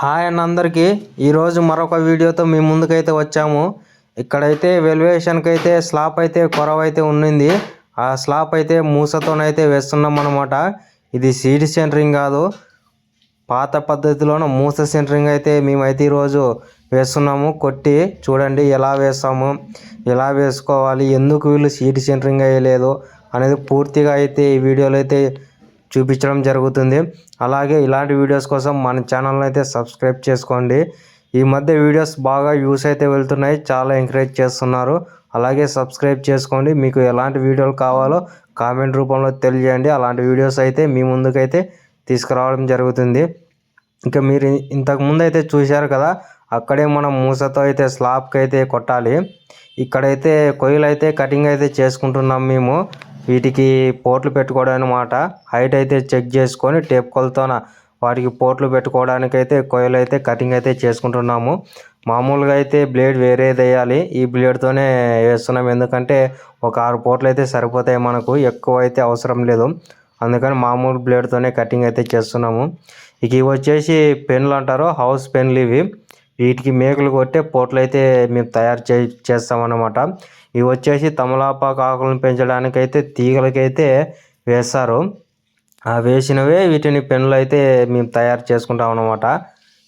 Hi అన్న అందరికీ. ఈరోజు మరొక వీడియోతో మీ ముందుకైతే వచ్చాము. ఇక్కడైతే వెల్వేషన్కి అయితే స్లాప్ అయితే కొరవ అయితే ఉన్నింది. ఆ స్లాప్ అయితే మూసతోనైతే వేస్తున్నాం అనమాట ఇది సీడ్ సెంటరింగ్ కాదు. పాత పద్ధతిలోన మూస సెంటరింగ్ అయితే మేమైతే ఈరోజు వేస్తున్నాము. కొట్టి చూడండి ఎలా వేస్తాము ఎలా వేసుకోవాలి ఎందుకు వీళ్ళు సీడ్ సెంటరింగ్ అయ్యలేదు అనేది పూర్తిగా అయితే ఈ వీడియోలో అయితే చూపించడం జరుగుతుంది. అలాగే ఇలాంటి వీడియోస్ కోసం మన ఛానల్ని అయితే సబ్స్క్రైబ్ చేసుకోండి. ఈ మధ్య వీడియోస్ బాగా యూస్ అయితే వెళ్తున్నాయి. చాలా ఎంకరేజ్ చేస్తున్నారు. అలాగే సబ్స్క్రైబ్ చేసుకోండి. మీకు ఎలాంటి వీడియోలు కావాలో కామెంట్ రూపంలో తెలియజేయండి. అలాంటి వీడియోస్ అయితే మీ ముందుకైతే తీసుకురావడం జరుగుతుంది. ఇంకా మీరు ఇంతకు ముందు అయితే చూశారు కదా అక్కడే మనం మూసతో అయితే స్లాబ్కి అయితే కొట్టాలి. ఇక్కడైతే కొయ్యలు అయితే కటింగ్ అయితే చేసుకుంటున్నాం మేము. వీటికి పోట్లు పెట్టుకోవడం అనమాట హైట్ అయితే చెక్ చేసుకొని టేప్ కొలతోన వాటికి పోట్లు పెట్టుకోవడానికి అయితే కొయ్యలు అయితే కటింగ్ అయితే చేసుకుంటున్నాము. మామూలుగా అయితే బ్లేడ్ వేరేది వేయాలి. ఈ బ్లేడ్తోనే వేస్తున్నాం. ఎందుకంటే ఒక ఆరు పోట్లు అయితే సరిపోతాయి మనకు. ఎక్కువ అయితే అవసరం లేదు. అందుకని మామూలు బ్లేడ్తోనే కటింగ్ అయితే చేస్తున్నాము. ఇక ఇవి వచ్చేసి పెన్లు అంటారు. హౌస్ పెన్లు ఇవి. వీటికి మేకలు కొట్టే పోట్లు అయితే మేము తయారు చే చేస్తామన్నమాట. ఇవి వచ్చేసి తమలపాకు ఆకులను పెంచడానికైతే తీగలకైతే వేస్తారు. ఆ వేసినవే వీటిని పెన్నులు అయితే మేము తయారు చేసుకుంటాం అనమాట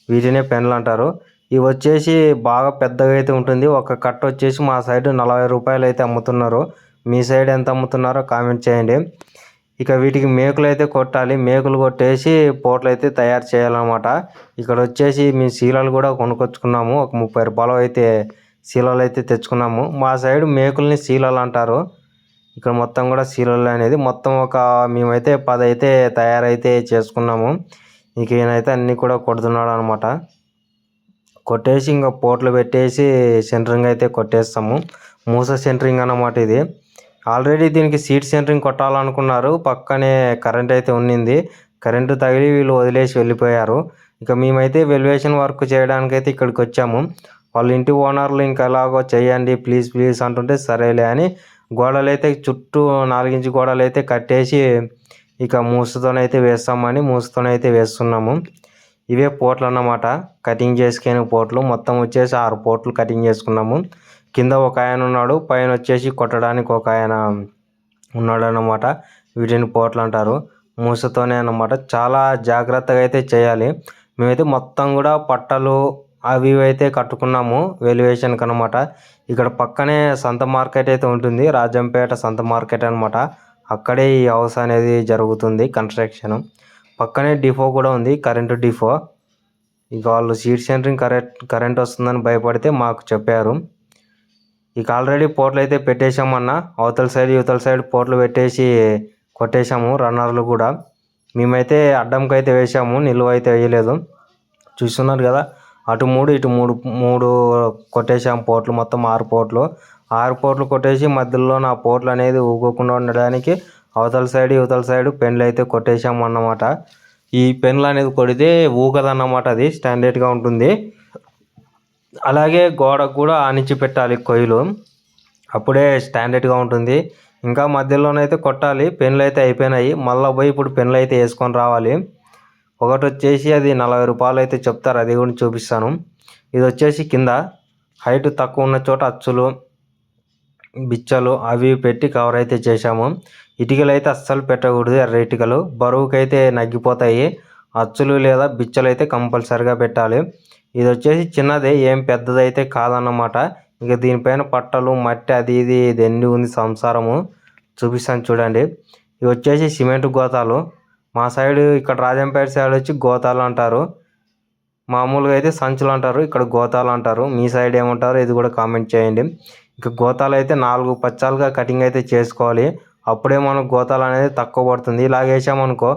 వీటినే పెన్నులు అంటారు. ఇవి వచ్చేసి బాగా పెద్దగా అయితే ఉంటుంది. ఒక కట్ట వచ్చేసి మా సైడ్ నలభై రూపాయలు అయితే అమ్ముతున్నారు. మీ సైడ్ ఎంత అమ్ముతున్నారో కామెంట్ చేయండి. ఇక వీటికి మేకులు అయితే కొట్టాలి. మేకులు కొట్టేసి పోట్లు అయితే తయారు చేయాలన్నమాట. ఇక్కడ వచ్చేసి మేము శీలాలు కూడా కొనుక్కొచ్చుకున్నాము. ఒక ముప్పై రూపాయలు అయితే శీలాలు అయితే తెచ్చుకున్నాము. మా సైడ్ మేకుల్ని శీలాలు అంటారు. ఇక్కడ మొత్తం కూడా శీలాలు అనేది మొత్తం ఒక మేమైతే పది అయితే తయారైతే చేసుకున్నాము. ఇక ఈయనైతే అన్నీ కూడా కొడుతున్నాడు అనమాట కొట్టేసి ఇంకా పోట్లు పెట్టేసి సెంటరింగ్ అయితే కొట్టేస్తాము. మూస సెంటరింగ్ అన్నమాట ఇది. ఆల్రెడీ దీనికి సీట్ సెంటరింగ్ కొట్టాలనుకున్నారు. పక్కనే కరెంట్ అయితే ఉన్నింది. కరెంటు తగిలి వీళ్ళు వదిలేసి వెళ్ళిపోయారు. ఇక మేమైతే వెల్యువేషన్ వర్క్ చేయడానికైతే ఇక్కడికి వచ్చాము. వాళ్ళ ఇంటి ఓనర్లు ఇంకా ఎలాగో చేయండి ప్లీజ్ ప్లీజ్ అంటుంటే సరేలే అని గోడలు అయితే చుట్టూ నాలుగించి గోడలు అయితే కట్టేసి ఇక మూసతోనైతే వేస్తామని మూసతోనైతే వేస్తున్నాము. ఇవే పోట్లు అన్నమాట కటింగ్ చేసుకునే పోట్లు. మొత్తం వచ్చేసి ఆరు పోట్లు కటింగ్ చేసుకున్నాము. కింద ఒక ఆయన ఉన్నాడు పైన వచ్చేసి కొట్టడానికి ఒక ఆయన ఉన్నాడు అనమాట వీటిని పోట్లు అంటారు. మూసతోనే అనమాట చాలా జాగ్రత్తగా అయితే చేయాలి. మేమైతే మొత్తం కూడా పట్టలు అవి ఇవి అయితే కట్టుకున్నాము వెలివేషన్కి అనమాట ఇక్కడ పక్కనే సంత మార్కెట్ అయితే ఉంటుంది రాజంపేట సంత మార్కెట్ అనమాట అక్కడే ఈ హౌస్ అనేది జరుగుతుంది కన్స్ట్రక్షన్. పక్కనే డిఫో కూడా ఉంది కరెంటు డిఫో ఇక వాళ్ళు సీట్ సెంటరింగ్ కరెంట్ కరెంట్ వస్తుందని భయపడితే మాకు చెప్పారు. ఇక ఆల్రెడీ పోర్ట్లు అయితే పెట్టేశామన్న అవతల సైడ్ యువతల సైడ్ పోర్ట్లు పెట్టేసి కొట్టేశాము రన్నర్లు కూడా. మేమైతే అడ్డంకి అయితే వేసాము నిలువ అయితే వేయలేదు. చూస్తున్నారు కదా అటు మూడు ఇటు మూడు మూడు కొట్టేసాం పోట్లు మొత్తం ఆరు పోట్లు ఆరు పోట్లు కొట్టేసి మధ్యలో నా పోట్లు అనేది ఊగకుండా ఉండడానికి అవతల సైడ్ యువతల సైడ్ పెన్లు అయితే కొట్టేసాము అన్నమాట. ఈ పెన్లు అనేది కొడితే ఊగదన్నమాట అది స్టాండర్డ్గా ఉంటుంది. అలాగే గోడకు కూడా ఆనించి పెట్టాలి కొయ్యలు. అప్పుడే స్టాండర్డ్గా ఉంటుంది. ఇంకా మధ్యలోనైతే కొట్టాలి. పెన్లు అయితే అయిపోయినాయి. మళ్ళీ పోయి ఇప్పుడు పెన్లు అయితే వేసుకొని రావాలి. ఒకటి వచ్చేసి అది నలభై రూపాయలు అయితే చెప్తారు. అది కూడా చూపిస్తాను. ఇది వచ్చేసి కింద హైట్ తక్కువ ఉన్న చోట అచ్చులు బిచ్చలు అవి పెట్టి కవర్ అయితే చేశాము. ఇటుకలు అయితే అస్సలు పెట్టకూడదు. ఎర్ర ఇటుకలు. బరువుకైతే నగ్గిపోతాయి. అచ్చులు లేదా బిచ్చలు అయితే కంపల్సరిగా పెట్టాలి. ఇది వచ్చేసి చిన్నదే ఏం పెద్దదైతే కాదన్నమాట. ఇక దీనిపైన పట్టలు మట్టి అది ఇది దెండి ఉంది సంసారము చూపిస్తాను చూడండి. ఇవి వచ్చేసి సిమెంట్ గోతాలు. మా సైడ్ ఇక్కడ రాజంపేట సైడ్ వచ్చి గోతాలు అంటారు. మామూలుగా అయితే సంచులు అంటారు ఇక్కడ గోతాలు అంటారు. మీ సైడ్ ఏమంటారు ఇది కూడా కామెంట్ చేయండి. ఇంకా గోతాలు అయితే నాలుగు పచ్చాలుగా కటింగ్ అయితే చేసుకోవాలి. అప్పుడే మనకు గోతాలు అనేది తక్కువ పడుతుంది. ఇలాగ వేసామనుకో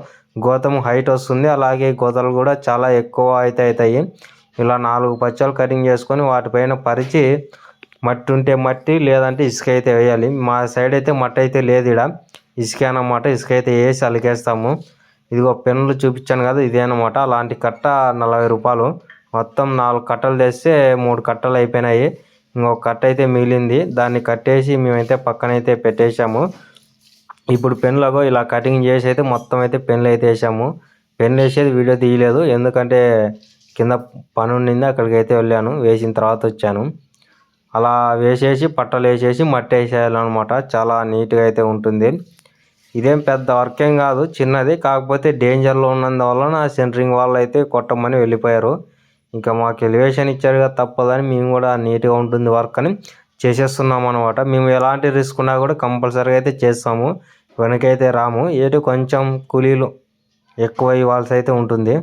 గోతం హైట్ వస్తుంది. అలాగే గోతాలు కూడా చాలా ఎక్కువ అయితే అవుతాయి. ఇలా నాలుగు పచ్చాలు కటింగ్ చేసుకొని వాటిపైన పరిచి మట్టి ఉంటే మట్టి లేదంటే ఇసుక అయితే వేయాలి. మా సైడ్ అయితే మట్టి అయితే లేదు ఇడ ఇసుక అనమాట ఇసుక అయితే వేసి అలికేస్తాము. ఇదిగో పెన్నులు చూపించాను కదా ఇదే అనమాట అలాంటి కట్ట నలభై రూపాయలు. మొత్తం నాలుగు కట్టలు తెస్తే మూడు కట్టలు అయిపోయినాయి. ఇంకొక కట్ట అయితే మిగిలింది. దాన్ని కట్టేసి మేమైతే పక్కనైతే పెట్టేశాము. ఇప్పుడు పెన్నులకు ఇలా కటింగ్ చేసి అయితే మొత్తం అయితే పెన్లు అయితే వేసాము. పెన్ను వేసేది వీడియో తీయలేదు. ఎందుకంటే కింద పని ఉండింది అక్కడికి అయితే వెళ్ళాను. వేసిన తర్వాత వచ్చాను. అలా వేసేసి పట్టలు వేసేసి మట్టి వేసేయాలన్నమాట చాలా నీట్గా అయితే ఉంటుంది. ఇదేం పెద్ద వర్క్ ఏం కాదు చిన్నది. కాకపోతే డేంజర్లో ఉన్నందువలన సెంటరింగ్ వాళ్ళు అయితే కొట్టమని వెళ్ళిపోయారు. ఇంకా మాకు ఎలివేషన్ ఇచ్చారు కదా తప్పదని మేము కూడా నీట్గా ఉంటుంది వర్క్ అని చేసేస్తున్నాం అనమాట మేము ఎలాంటి రిస్క్ ఉన్నా కూడా కంపల్సరీగా అయితే చేస్తాము. వెనకైతే రాము. ఏటు కొంచెం కూలీలు ఎక్కువ ఇవ్వాల్సి అయితే ఉంటుంది.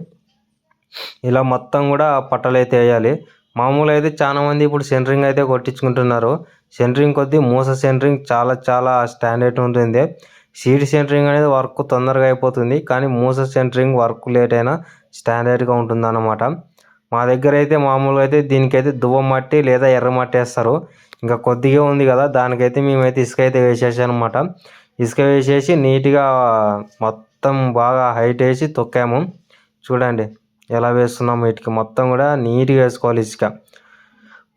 ఇలా మొత్తం కూడా పట్టలు అయితే వేయాలి. మామూలుగా అయితే చాలా మంది ఇప్పుడు సెంటరింగ్ అయితే కొట్టించుకుంటున్నారు. సెంటరింగ్ కొద్దీ మూస సెంటరింగ్ చాలా చాలా స్టాండర్డ్ ఉంటుంది. సీడ్ సెంటరింగ్ అనేది వర్క్ తొందరగా అయిపోతుంది. కానీ మూస సెంటరింగ్ వర్క్ లేట్ అయినా స్టాండర్డ్గా ఉంటుంది అన్నమాట మా దగ్గర అయితే మామూలుగా అయితే దీనికైతే దువ్వ మట్టి లేదా ఎర్ర మట్టి వేస్తారు. ఇంకా కొద్దిగా ఉంది కదా దానికైతే మేమైతే ఇసుక అయితే వేసేసానమాట ఇసుక వేసేసి నీట్గా మొత్తం బాగా హైట్ వేసి తొక్కాము. చూడండి. ఎలా వేస్తున్నాం వీటికి మొత్తం కూడా నీట్గా వేసుకోవాలి ఇసుక.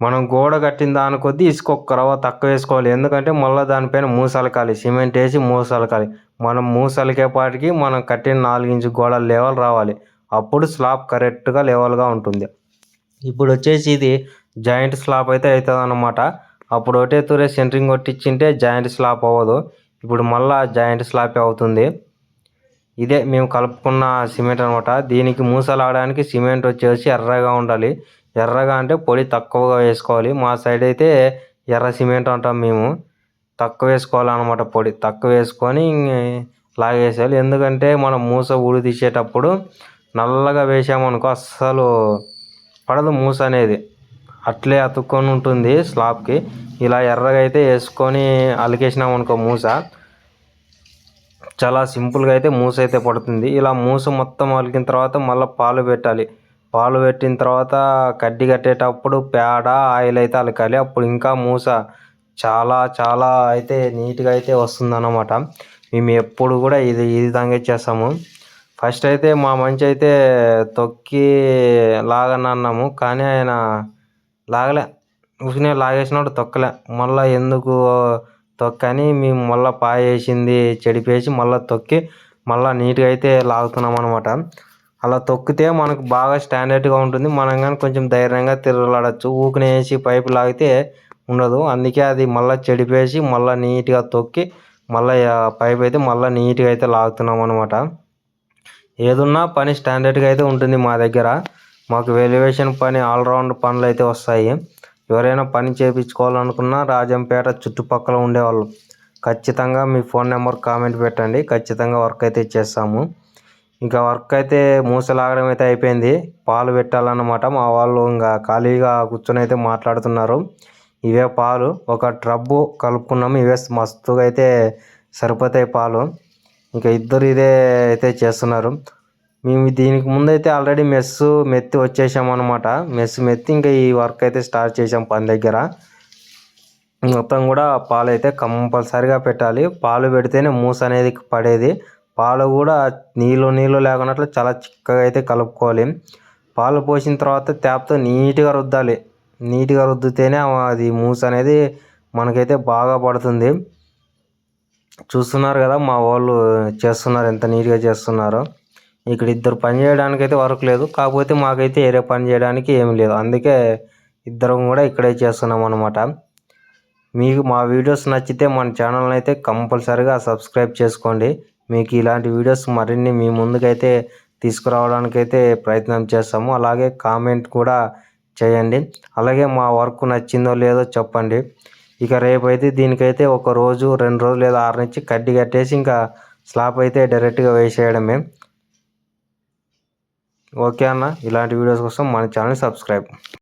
మనం గోడ కట్టిన దాని కొద్దీ ఇసుక ఒక్క రవ్వ తక్కువ వేసుకోవాలి. ఎందుకంటే మళ్ళీ దానిపైన మూసలకాలి సిమెంట్ వేసి మూసలకాలి మనం మూసలికేపాటికి మనం కట్టిన నాలుగించు గోడ లెవెల్ రావాలి. అప్పుడు స్లాబ్ కరెక్ట్గా లెవెల్గా ఉంటుంది. ఇప్పుడు వచ్చేసి ఇది జాయింట్ స్లాబ్ అయితే అవుతుంది అన్నమాట అప్పుడు ఒకటే తూరే సెంటరింగ్ కొట్టించింటే జాయింట్ స్లాబ్ అవ్వదు. ఇప్పుడు మళ్ళీ జాయింట్ స్లాబ్ అవుతుంది. ఇదే మేము కలుపుకున్న సిమెంట్ అనమాట. దీనికి మూసలాడడానికి సిమెంట్ వచ్చేసి ఎర్రగా ఉండాలి. ఎర్రగా అంటే పొడి తక్కువగా వేసుకోవాలి. మా సైడ్ అయితే ఎర్ర సిమెంట్ అంటాం మేము. తక్కువ వేసుకోవాలన్నమాట పొడి. తక్కువ వేసుకొని లాగేసేయాలి. ఎందుకంటే మనం మూస ఊడి తీసేటప్పుడు నల్లగా వేసామనుకో అస్సలు పడదు మూస అనేది. అట్లే అతుక్కొని ఉంటుంది స్లాబ్కి. ఇలా ఎర్రగా అయితే వేసుకొని అలికేసినాం అనుకో మూస. చాలా సింపుల్గా అయితే మూస అయితే పడుతుంది. ఇలా మూస మొత్తం అలికిన తర్వాత మళ్ళీ పాలు పెట్టాలి. పాలు పెట్టిన తర్వాత కడ్డీ కట్టేటప్పుడు పేడ ఆయిల్ అయితే అలకాలి. అప్పుడు ఇంకా మూస చాలా చాలా అయితే నీట్గా అయితే వస్తుందన్నమాట. మేము ఎప్పుడు కూడా ఇది ఈ విధంగా చేస్తాము. ఫస్ట్ అయితే మా మంచి అయితే తొక్కి లాగనన్నాము కానీ ఆయన లాగలే. ఉసినే లాగేసినప్పుడు తొక్కలే. మళ్ళీ ఎందుకు తొక్కని మేము మళ్ళీ పాయ వేసింది చెడిపేసి మళ్ళీ తొక్కి మళ్ళీ నీట్గా అయితే లాగుతున్నాం అనమాట అలా తొక్కితే మనకు బాగా స్టాండర్డ్గా ఉంటుంది. మనం కానీ కొంచెం ధైర్యంగా తిరగలాడచ్చు. ఊకిన వేసి పైపు లాగితే ఉండదు. అందుకే అది మళ్ళీ చెడిపేసి మళ్ళీ నీట్గా తొక్కి మళ్ళీ పైప్ అయితే మళ్ళీ నీట్గా అయితే లాగుతున్నాం అనమాట ఏదున్నా పని స్టాండర్డ్గా అయితే ఉంటుంది మా దగ్గర. మాకు వెలివేషన్ పని ఆల్రౌండ్ పనులు అయితే వస్తాయి. ఎవరైనా పని చేయించుకోవాలనుకున్నా రాజంపేట చుట్టుపక్కల ఉండేవాళ్ళు. ఖచ్చితంగా మీ ఫోన్ నెంబర్ కామెంట్ పెట్టండి. ఖచ్చితంగా వర్క్ అయితే చేస్తాము. ఇంకా వర్క్ అయితే మూసలాగడం అయితే అయిపోయింది. పాలు పెట్టాలన్నమాట. మా వాళ్ళు ఇంకా ఖాళీగా కూర్చొని అయితే మాట్లాడుతున్నారు. ఇవే పాలు. ఒక ట్రబ్బు కలుపుకున్నాము ఇవే మస్తుగా అయితే సరిపోతాయి పాలు. ఇంకా ఇద్దరు ఇదే అయితే చేస్తున్నారు. మేము దీనికి ముందైతే ఆల్రెడీ మెస్ మెత్తి వచ్చేసాం అనమాట మెస్ మెత్తి ఇంకా ఈ వర్క్ అయితే స్టార్ట్ చేసాం పని దగ్గర. మొత్తం కూడా పాలు అయితే కంపల్సరిగా పెట్టాలి. పాలు పెడితేనే మూస అనేది పడేది. పాలు కూడా నీళ్ళు నీళ్ళు లేకున్నట్లు చాలా చిక్కగా అయితే కలుపుకోవాలి. పాలు పోసిన తర్వాత ట్యాప్తో నీట్గా రుద్దాలి. నీట్గా రుద్దితేనే అది మూస అనేది మనకైతే బాగా పడుతుంది. చూస్తున్నారు కదా మా వాళ్ళు చేస్తున్నారు ఎంత నీట్గా చేస్తున్నారో. ఇక్కడ ఇద్దరు పని చేయడానికి అయితే వర్క్ లేదు. కాకపోతే మాకైతే వేరే పని చేయడానికి ఏమి లేదు. అందుకే ఇద్దరం కూడా ఇక్కడే చేస్తున్నాం అనమాట మీకు మా వీడియోస్ నచ్చితే మన ఛానల్ని అయితే కంపల్సరీగా సబ్స్క్రైబ్ చేసుకోండి. మీకు ఇలాంటి వీడియోస్ మరిన్ని మీ ముందుకైతే తీసుకురావడానికి అయితే ప్రయత్నం చేస్తాము. అలాగే కామెంట్ కూడా చేయండి. అలాగే మా వర్క్ నచ్చిందో లేదో చెప్పండి. ఇక రేపైతే దీనికైతే ఒక రోజు రెండు రోజులు లేదా ఆరు నుంచి కడ్డి కట్టేసి ఇంకా స్లాబ్ అయితే డైరెక్ట్గా వేసేయడమే. ఓకే అన్న. ఇలాంటి వీడియోస్ కోసం మన ఛానల్ సబ్స్క్రైబ్.